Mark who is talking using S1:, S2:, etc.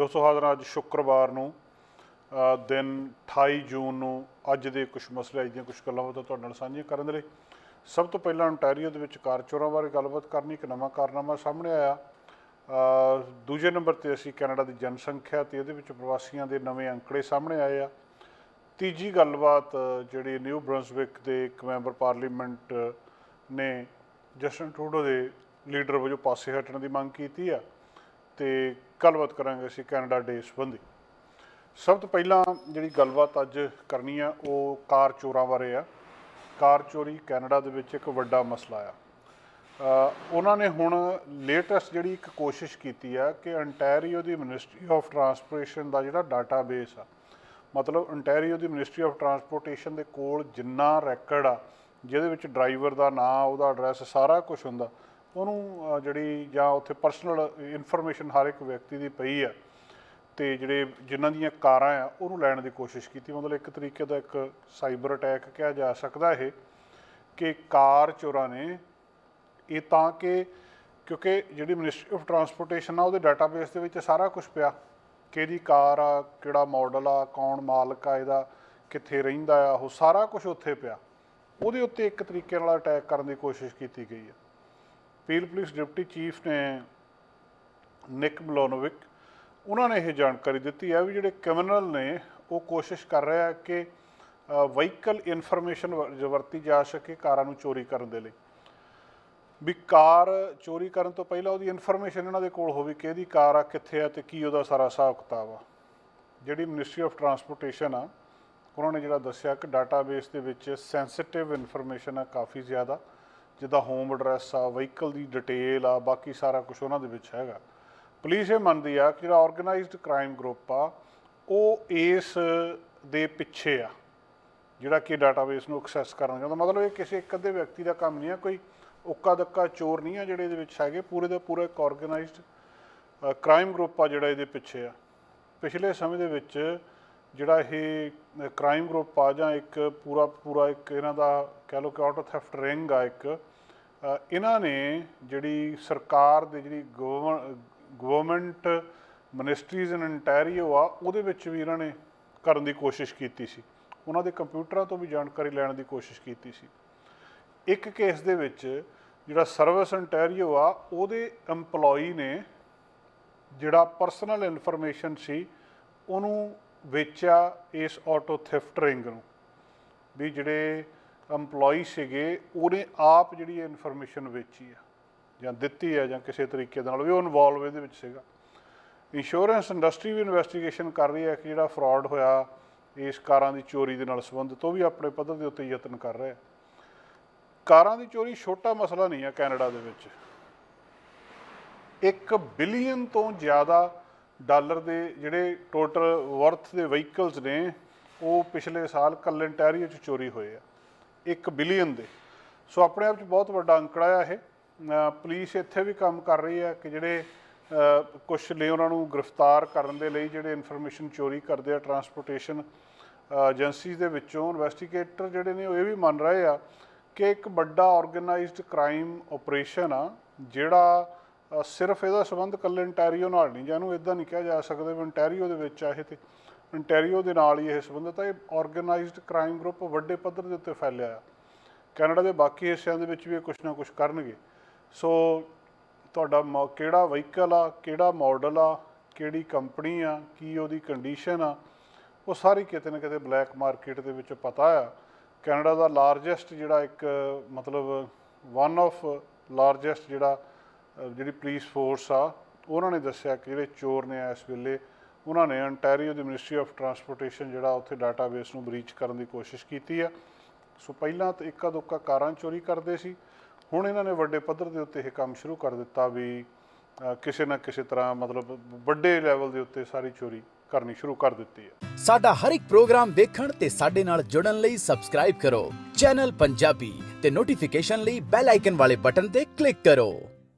S1: ਦੋਸਤੋ ਹਾਜ਼ਰ ਅੱਜ ਸ਼ੁੱਕਰਵਾਰ ਨੂੰ ਦਿਨ 28 ਜੂਨ ਨੂੰ ਅੱਜ ਦੇ ਕੁਝ ਮਸਲੇ, ਅੱਜ ਦੀਆਂ ਕੁਝ ਗੱਲਾਂ ਉਹ ਤੁਹਾਡੇ ਨਾਲ ਸਾਂਝੀਆਂ ਕਰਨ ਦੇ ਲਈ। ਸਭ ਤੋਂ ਪਹਿਲਾਂ ontario ਦੇ ਵਿੱਚ ਕਾਰ ਚੋਰਾਂ ਬਾਰੇ ਗੱਲਬਾਤ ਕਰਨੀ, ਇੱਕ ਨਵਾਂ ਕਾਰਨਾਮਾ ਸਾਹਮਣੇ ਆਇਆ। ਦੂਜੇ ਨੰਬਰ ਤੇ ਅਸੀਂ ਕੈਨੇਡਾ ਦੀ ਜਨਸੰਖਿਆ ਤੇ ਇਹਦੇ ਵਿੱਚ ਪ੍ਰਵਾਸੀਆਂ ਦੇ ਨਵੇਂ ਅੰਕੜੇ ਸਾਹਮਣੇ ਆਏ ਆ। ਤੀਜੀ ਗੱਲਬਾਤ, ਜਿਹੜੀ ਨਿਊ ਬ੍ਰੰਸਵਿਕ ਦੇ ਇੱਕ ਮੈਂਬਰ ਪਾਰਲੀਮੈਂਟ ਨੇ ਜਸਟਨ ਟਰੂਡੋ ਦੇ ਲੀਡਰ ਵਜੋਂ ਪਾਸੇ ਹਟਣ ਦੀ ਮੰਗ ਕੀਤੀ ਆ। ਤੇ ਗੱਲਬਾਤ ਕਰਾਂਗੇ ਅਸੀਂ ਕੈਨੇਡਾ ਡੇ ਸੰਬੰਧੀ। ਸਭ ਤੋਂ ਪਹਿਲਾਂ ਜਿਹੜੀ ਗੱਲਬਾਤ ਅੱਜ ਕਰਨੀ ਆ, ਉਹ ਕਾਰ ਚੋਰਾਂ ਬਾਰੇ ਆ। ਕਾਰ ਚੋਰੀ ਕੈਨੇਡਾ ਦੇ ਵਿੱਚ ਇੱਕ ਵੱਡਾ ਮਸਲਾ ਆ। ਉਹਨਾਂ ਨੇ ਹੁਣ ਲੇਟੈਸਟ ਜਿਹੜੀ ਇੱਕ ਕੋਸ਼ਿਸ਼ ਕੀਤੀ ਆ ਕਿ ਅੰਟੈਰੀਓ ਦੀ ਮਿਨਿਸਟਰੀ ਆਫ ਟਰਾਂਸਪੋਰਟੇਸ਼ਨ ਦਾ ਜਿਹੜਾ ਡਾਟਾਬੇਸ ਆ, ਮਤਲਬ ਅੰਟੈਰੀਓ ਦੀ ਮਿਨਿਸਟਰੀ ਆਫ ਟਰਾਂਸਪੋਰਟੇਸ਼ਨ ਦੇ ਕੋਲ ਜਿੰਨਾ ਰੈਕਡ ਆ, ਜਿਹਦੇ ਵਿੱਚ ਡਰਾਈਵਰ ਦਾ ਨਾਂ, ਉਹਦਾ ਐਡਰੈਸ ਸਾਰਾ ਕੁਝ ਹੁੰਦਾ ਉਹਨੂੰ ਜਿਹੜੀ ਜਾਂ ਉੱਥੇ ਪਰਸਨਲ ਇਨਫੋਰਮੇਸ਼ਨ ਹਰ ਇੱਕ ਵਿਅਕਤੀ ਦੀ ਪਈ ਆ, ਤੇ ਜਿਹੜੇ ਜਿਨ੍ਹਾਂ ਦੀਆਂ ਕਾਰਾਂ ਆ, ਉਹਨੂੰ ਲੈਣ ਦੀ ਕੋਸ਼ਿਸ਼ ਕੀਤੀ। ਮਤਲਬ ਇੱਕ ਤਰੀਕੇ ਦਾ ਇੱਕ ਸਾਈਬਰ ਅਟੈਕ ਕਿਹਾ ਜਾ ਸਕਦਾ ਇਹ, ਕਿ ਕਾਰ ਚੋਰਾਂ ਨੇ ਇਹ ਤਾਂ ਕਿ, ਕਿਉਂਕਿ ਜਿਹੜੀ ਮਿਨਿਸਟਰੀ ਆਫ ਟਰਾਂਸਪੋਰਟੇਸ਼ਨ ਆ, ਉਹਦੇ ਡਾਟਾਬੇਸ ਦੇ ਵਿੱਚ ਸਾਰਾ ਕੁਝ ਪਿਆ। ਕਿਹਦੀ ਕਾਰ ਆ, ਕਿਹੜਾ ਮਾਡਲ ਆ, ਕੌਣ ਮਾਲਕ ਆ ਇਹਦਾ, ਕਿੱਥੇ ਰਹਿੰਦਾ ਆ, ਉਹ ਸਾਰਾ ਕੁਝ ਉੱਥੇ ਪਿਆ। ਉਹਦੇ ਉੱਤੇ ਇੱਕ ਤਰੀਕੇ ਨਾਲ ਅਟੈਕ ਕਰਨ ਦੀ ਕੋਸ਼ਿਸ਼ ਕੀਤੀ ਗਈ ਆ। ਪੀਲ ਪੁਲਿਸ ਡਿਪਟੀ ਚੀਫ ਨੇ ਨਿਕ ਮਲੋਨੋਵਿਕ ਉਹਨਾਂ ਨੇ ਇਹ ਜਾਣਕਾਰੀ ਦਿੱਤੀ ਹੈ ਵੀ ਜਿਹੜੇ ਕ੍ਰਿਮੀਨਲ ਨੇ, ਉਹ ਕੋਸ਼ਿਸ਼ ਕਰ ਰਿਹਾ ਆ ਕਿ ਵਹੀਕਲ ਇਨਫੋਰਮੇਸ਼ਨ ਵਰਤੀ ਜਾ ਸਕੇ ਕਾਰਾਂ ਨੂੰ ਚੋਰੀ ਕਰਨ ਦੇ ਲਈ। ਵੀ ਕਾਰ ਚੋਰੀ ਕਰਨ ਤੋਂ ਪਹਿਲਾਂ ਉਹਦੀ ਇਨਫੋਰਮੇਸ਼ਨ ਇਹਨਾਂ ਦੇ ਕੋਲ ਹੋਵੇ ਕਿ ਇਹਦੀ ਕਾਰ ਆ ਕਿੱਥੇ ਆ ਤੇ ਕੀ ਉਹਦਾ ਸਾਰਾ ਹਿਸਾਬ ਕਿਤਾਬ ਆ। ਜਿਹੜੀ ਮਿਨਿਸਟਰੀ ਆਫ ਟਰਾਂਸਪੋਰਟੇਸ਼ਨ ਆ, ਉਹਨਾਂ ਨੇ ਜਿਹੜਾ ਦੱਸਿਆ ਕਿ ਡਾਟਾਬੇਸ ਦੇ ਵਿੱਚ ਸੈਂਸਿਟਿਵ ਇਨਫੋਰਮੇਸ਼ਨ ਆ ਕਾਫੀ ਜ਼ਿਆਦਾ। ਜਿੱਦਾਂ ਹੋਮ ਐਡਰੈਸ ਆ ਵਹੀਕਲ ਦੀ ਡਿਟੇਲ ਆ, ਬਾਕੀ ਸਾਰਾ ਕੁਝ ਉਹਨਾਂ ਦੇ ਵਿੱਚ ਹੈਗਾ। ਪੁਲਿਸ ਇਹ ਮੰਨਦੀ ਆ ਕਿ ਜਿਹੜਾ ਆਰਗੇਨਾਈਜ਼ਡ ਕ੍ਰਾਈਮ ਗਰੁੱਪ ਆ, ਉਹ ਇਸ ਦੇ ਪਿੱਛੇ ਆ, ਜਿਹੜਾ ਕਿ ਡਾਟਾਬੇਸ ਨੂੰ ਐਕਸੈਸ ਕਰਨਾ ਚਾਹੁੰਦਾ ਮਤਲਬ ਇਹ ਕਿਸੇ ਇੱਕ ਅੱਧੇ ਵਿਅਕਤੀ ਦਾ ਕੰਮ ਨਹੀਂ ਆ, ਕੋਈ ਉੱਕਾ ਦੱਕਾ ਚੋਰ ਨਹੀਂ ਆ ਜਿਹੜੇ ਇਹਦੇ ਵਿੱਚ ਹੈਗੇ। ਪੂਰੇ ਦਾ ਪੂਰਾ ਇੱਕ ਆਰਗੇਨਾਈਜ਼ਡ ਕ੍ਰਾਈਮ ਗਰੁੱਪ ਆ ਜਿਹੜਾ ਇਹਦੇ ਪਿੱਛੇ ਆ। ਪਿਛਲੇ ਸਮੇਂ ਦੇ ਵਿੱਚ ਜਿਹੜਾ ਇਹ ਕ੍ਰਾਈਮ ਗਰੁੱਪ ਆ ਜਾਂ ਇੱਕ ਪੂਰਾ ਪੂਰਾ ਇੱਕ ਇਹਨਾਂ ਦਾ ਕਹਿ ਲਓ ਕਿ ਆਟੋ ਥੈਫਟ ਰਿੰਗ ਆ ਇੱਕ ਇਹਨਾਂ ਨੇ ਜਿਹੜੀ ਸਰਕਾਰ ਦੇ ਜਿਹੜੀ ਗਵਰਨਮੈਂਟ ਮਿਨਿਸਟਰੀਜ਼ ਇਨ ਅੰਟੈਰੀਓ ਆ, ਉਹਦੇ ਵਿੱਚ ਵੀ ਇਹਨਾਂ ਨੇ ਕਰਨ ਦੀ ਕੋਸ਼ਿਸ਼ ਕੀਤੀ ਸੀ। ਉਹਨਾਂ ਦੇ ਕੰਪਿਊਟਰਾਂ ਤੋਂ ਵੀ ਜਾਣਕਾਰੀ ਲੈਣ ਦੀ ਕੋਸ਼ਿਸ਼ ਕੀਤੀ ਸੀ। ਇੱਕ ਕੇਸ ਦੇ ਵਿੱਚ ਜਿਹੜਾ ਸਰਵਿਸ ਅੰਟੈਰੀਓ ਆ, ਉਹਦੇ EMPLOYE ਨੇ ਜਿਹੜਾ ਪਰਸਨਲ ਇਨਫੋਰਮੇਸ਼ਨ ਸੀ, ਉਹਨੂੰ ਵੇਚਿਆ ਇਸ ਆਟੋ ਥੈਫਟ ਰਿੰਗ ਨੂੰ। ਵੀ ਜਿਹੜੇ EMPLOYE ਸੀਗੇ, ਉਹਨੇ ਆਪ ਜਿਹੜੀ ਇਹ ਇਨਫੋਰਮੇਸ਼ਨ ਵੇਚੀ ਆ, ਜਾਂ ਦਿੱਤੀ ਆ, ਜਾਂ ਕਿਸੇ ਤਰੀਕੇ ਦੇ ਨਾਲ ਵੀ ਉਹ ਇਨਵੋਲਵ ਇਹਦੇ ਵਿੱਚ ਸੀਗਾ। ਇੰਸ਼ੋਰੈਂਸ ਇੰਡਸਟਰੀ ਵੀ ਇਨਵੈਸਟੀਗੇਸ਼ਨ ਕਰ ਰਹੀ ਹੈ ਕਿ ਜਿਹੜਾ ਫਰਾਡ ਹੋਇਆ ਇਸ ਕਾਰਾਂ ਦੀ ਚੋਰੀ ਦੇ ਨਾਲ ਸੰਬੰਧਿਤ, ਉਹ ਵੀ ਆਪਣੇ ਪੱਧਰ ਦੇ ਉੱਤੇ ਯਤਨ ਕਰ ਰਿਹਾ ਕਾਰਾਂ ਦੀ ਚੋਰੀ ਛੋਟਾ ਮਸਲਾ ਨਹੀਂ ਹੈ ਕੈਨੇਡਾ ਦੇ ਵਿੱਚ। 1 ਬਿਲੀਅਨ ਤੋਂ ਜ਼ਿਆਦਾ ਡਾਲਰ ਦੇ ਜਿਹੜੇ ਟੋਟਲ ਵਰਥ ਦੇ ਵਹੀਕਲਸ ਨੇ, ਉਹ ਪਿਛਲੇ ਸਾਲ ਕੱਲ ਅੰਟੈਰੀਓ ਚ ਚੋਰੀ ਹੋਏ ਆ। 1 ਬਿਲੀਅਨ ਦੇ। ਸੋ ਆਪਣੇ ਆਪ ਚ ਬਹੁਤ ਵੱਡਾ ਅੰਕੜਾ ਆ ਇਹ। ਅ, ਪੁਲਿਸ ਇੱਥੇ ਵੀ ਕੰਮ ਕਰ ਰਹੀ ਹੈ ਕਿ ਜਿਹੜੇ ਕੁਝ ਨੇ ਉਹਨਾਂ ਨੂੰ ਗ੍ਰਿਫਤਾਰ ਕਰਨ ਦੇ ਲਈ ਜਿਹੜੇ ਇਨਫੋਰਮੇਸ਼ਨ ਚੋਰੀ ਕਰਦੇ ਆ ਟਰਾਂਸਪੋਰਟੇਸ਼ਨ ਏਜੰਸੀਜ਼ ਦੇ ਵਿੱਚੋਂ ਇਨਵੈਸਟੀਗੇਟਰ ਜਿਹੜੇ ਨੇ ਉਹ ਇਹ ਵੀ ਮੰਨ ਰਹੇ ਆ ਕਿ ਇੱਕ ਵੱਡਾ ਆਰਗੇਨਾਈਜ਼ਡ ਕ੍ਰਾਈਮ ਆਪਰੇਸ਼ਨ ਆ ਜਿਹੜਾ ਸਿਰਫ ਇਹਦਾ ਸੰਬੰਧ ਕੱਲੇ ਇੰਟੈਰੀਓ ਨਾਲ ਨਹੀਂ ਜਾਂ ਇਹਨੂੰ ਇਦਾਂ ਨਹੀਂ ਕਿਹਾ ਜਾ ਸਕਦਾ ਵੀ ਇੰਟੈਰੀਓ ਦੇ ਵਿੱਚ ਆ ਇਹ ਤੇ। ਅੰਟੈਰੀਓ ਦੇ ਨਾਲ ਹੀ ਇਹ ਸੰਬੰਧਿਤ ਆ ਇਹ ਆਰਗੇਨਾਈਜ਼ਡ ਕ੍ਰਾਈਮ ਗਰੁੱਪ ਵੱਡੇ ਪੱਧਰ ਦੇ ਉੱਤੇ ਫੈਲਿਆ ਆ। ਕੈਨੇਡਾ ਦੇ ਬਾਕੀ ਹਿੱਸਿਆਂ ਦੇ ਵਿੱਚ ਵੀ ਇਹ ਕੁਝ ਨਾ ਕੁਝ ਕਰਨਗੇ। ਸੋ ਤੁਹਾਡਾ ਮੋ- ਕਿਹੜਾ ਵਹੀਕਲ ਆ, ਕਿਹੜਾ ਮਾਡਲ ਆ, ਕਿਹੜੀ ਕੰਪਨੀ ਆ, ਕੀ ਉਹਦੀ ਕੰਡੀਸ਼ਨ ਆ, ਉਹ ਸਾਰੀ ਕਿਤੇ ਨਾ ਕਿਤੇ ਬਲੈਕ ਮਾਰਕੀਟ ਦੇ ਵਿੱਚ ਪਤਾ ਆ। ਕੈਨੇਡਾ ਦਾ ਲਾਰਜੈਸਟ ਜਿਹੜਾ ਇੱਕ, ਮਤਲਬ ਵਨ ਆਫ ਲਾਰਜੈਸਟ ਜਿਹੜਾ ਜਿਹੜੀ ਪੁਲਿਸ ਫੋਰਸ ਆ, ਉਹਨਾਂ ਨੇ ਦੱਸਿਆ ਕਿ ਜਿਹੜੇ ਚੋਰ ਨੇ ਇਸ ਵੇਲੇ ਉਹਨਾਂ ਨੇ ਅੰਟੈਰੀਓ ਦੀ ਮਿਨਿਸਟਰੀ ਆਫ ਟਰਾਂਸਪੋਰਟੇਸ਼ਨ ਜਿਹੜਾ ਉੱਥੇ ਡਾਟਾਬੇਸ ਨੂੰ ਬ੍ਰੀਚ ਕਰਨ ਦੀ ਕੋਸ਼ਿਸ਼ ਕੀਤੀ ਆ। ਸੋ ਪਹਿਲਾਂ ਤਾਂ ਇੱਕਾ ਦੁੱਕਾ ਕਾਰਾਂ ਚੋਰੀ ਕਰਦੇ ਸੀ। ਹੁਣ ਇਹਨਾਂ ਨੇ ਵੱਡੇ ਪੱਧਰ ਦੇ ਉੱਤੇ ਇਹ ਕੰਮ ਸ਼ੁਰੂ ਕਰ ਦਿੱਤਾ ਵੀ ਕਿਸੇ ਨਾ ਕਿਸੇ ਤਰ੍ਹਾਂ ਮਤਲਬ ਵੱਡੇ ਲੈਵਲ ਦੇ ਉੱਤੇ ਸਾਰੀ ਚੋਰੀ ਕਰਨੀ ਸ਼ੁਰੂ ਕਰ ਦਿੱਤੀ ਹੈ
S2: ਸਾਡਾ ਹਰ ਇੱਕ ਪ੍ਰੋਗਰਾਮ ਦੇਖਣ ਤੇ ਸਾਡੇ ਨਾਲ ਜੁੜਨ ਲਈ ਸਬਸਕ੍ਰਾਈਬ ਕਰੋ। ਚੈਨਲ ਪੰਜਾਬੀ ਤੇ ਨੋਟੀਫਿਕੇਸ਼ਨ ਲਈ ਬੈਲ ਆਈਕਨ ਵਾਲੇ ਬਟਨ ਤੇ ਕਲਿੱਕ ਕਰੋ।